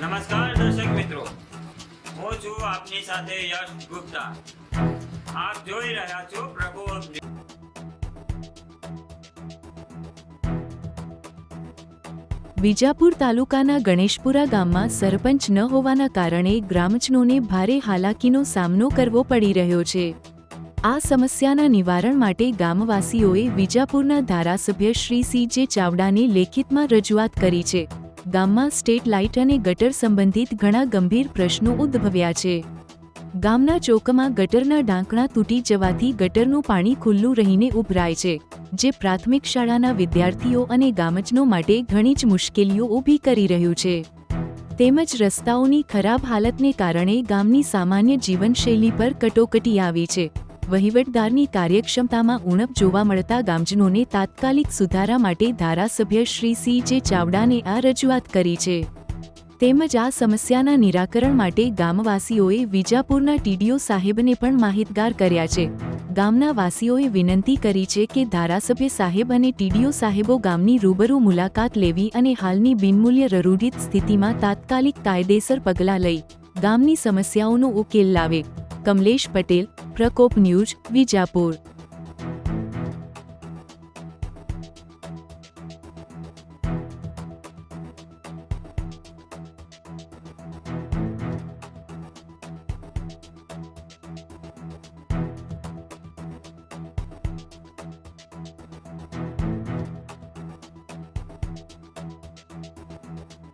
નમસ્કાર દર્શક મિત્રો. હું છું આપની સાથે યશ ગુપ્તા. આપ જોઈ રહ્યા છો પ્રભુ વિજાપુર તાલુકાના ગણેશપુરા ગામમાં સરપંચ ન હોવાના કારણે ગ્રામજનોને ભારે હાલાકીનો સામનો કરવો પડી રહ્યો છે. આ સમસ્યાના નિવારણ માટે ગામવાસીઓએ વિજાપુરના ધારાસભ્ય શ્રી સી જે ચાવડાને લેખિતમાં રજૂઆત કરી છે. ગામમાં સ્ટેટ લાઇટ અને ગટર સંબંધિત ઘણા ગંભીર પ્રશ્નો ઉદ્ભવ્યા છે. ગામના ચોકમાં ગટરના ઢાંકણા તૂટી જવાથી ગટરનું પાણી ખુલ્લું રહીને ઉભરાય છે, જે પ્રાથમિક શાળાના વિદ્યાર્થીઓ અને ગામજનો માટે ઘણી જ મુશ્કેલીઓ ઊભી કરી રહ્યું છે. તેમજ રસ્તાઓની ખરાબ હાલતને કારણે ગામની સામાન્ય જીવનશૈલી પર કટોકટી આવી છે. વહીવટદારની કાર્યક્ષમતામાં ઉણપ જોવા મળતા ગામજનોને તાત્કાલિક સુધારા માટે ધારાસભ્ય શ્રી સી જે ચાવડાને આ રજૂઆત કરી છે. તેમજ આ સમસ્યાના નિરાકરણ માટે ગામવાસીઓએ વિજાપુરના ટીડીઓ સાહેબને પણ માહિતગાર કર્યા છે. ગામના વાસીઓએ વિનંતી કરી છે કે ધારાસભ્ય સાહેબ અને ટીડીઓ સાહેબો ગામની રૂબરૂ મુલાકાત લેવી અને હાલની બિનમૂલ્ય રરૂઢિત સ્થિતિમાં તાત્કાલિક કાયદેસર પગલાં લઈ ગામની સમસ્યાઓનો ઉકેલ લાવે. કમલેશ પટેલ પ્રકોપ ન્યૂઝ વિજાપુર